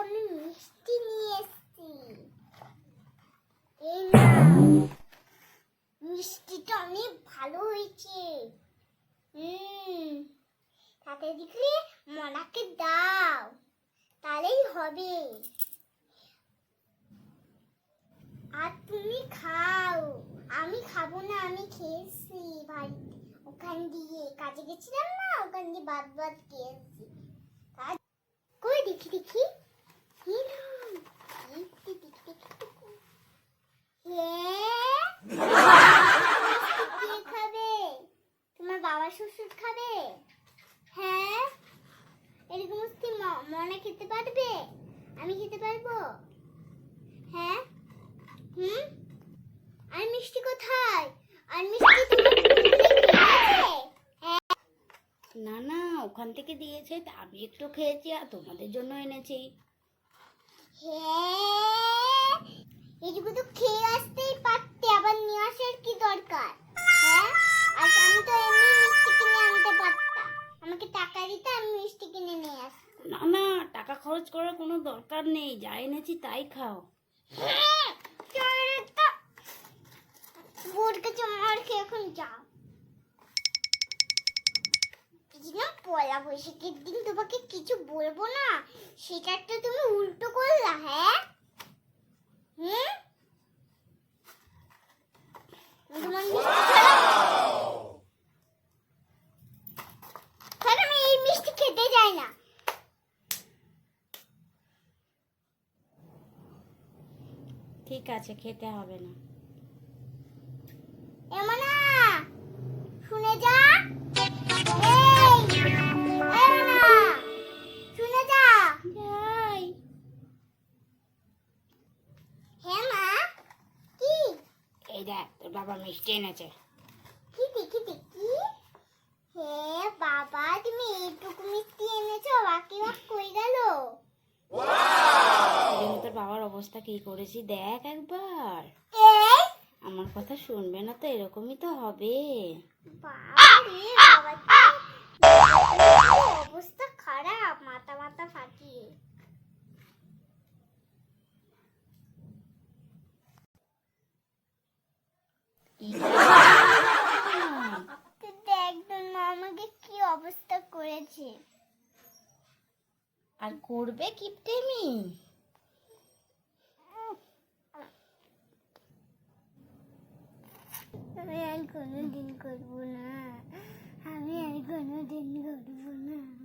আমি মিষ্টি নিয়ে এসেছি। এই না, মিষ্টিটা অনেক ভালো হয়েছে। তাতে দেখলে মনাকে দাও। তাহলেই হবে। আর তুমি খাও। আমি খাব না, আমি খেয়েছি ভাই ওখান দিয়ে। কাজে গেছিলাম না, ওখান দিয়ে বাদ বাদ খেয়েছি। কই দেখি দেখি। হ্যাঁ মনে খেতে পারবে আমি খেতে পারব হ্যাঁ আর মিষ্টি কোথায় আর না না, ওখান থেকে দিয়েছে আমি একটু খেয়েছি আর তোমাদের জন্য এনেছি। হ্যাঁ এইটুকু তো খেয়ে আসতেই পারতে আবার নিয়ে আসার কি দরকার? হ্যাঁ আর আমি তো এমনি মিষ্টি কিনে আনতে পারতাম। আমাকে টাকা দিতে আমি মিষ্টি কিনে নিয়ে আসতাম। না না টাকা খরচ করার কোনো দরকার নেই যা এনেছি তাই খাও। হ্যাঁ, চলো তো। বোর কাছে মার খেয়ে এখন যাও এই না পয়লা বৈশাখের দিন তোমাকে কিছু বলব না? সেটা তো তুমি উল্টো করলা হ্যাঁ? হুম? ঠিক আছে, খেতে হবে না। এই দেখ তোর বাবা মিষ্টি এনেছে। কি দেখি দেখি হে বাবা তুমি এইটুকু মিষ্টি এনেছো বাকি বাক কই গেল? তোর বাবার অবস্থা কি করেছি দেখ একবার। আমার কথা শুনবে না তো এরকমই তো হবে। বাবা রে বাবা তো অবস্থা খারাপ মাথা মাথা ফাটিয়ে তুই দেখ তোর মা আমাকে কি অবস্থা করেছে। আর করবে কিপটেমি আমি আর কোনোদিন করব না। আমি আর কোনোদিন করব না।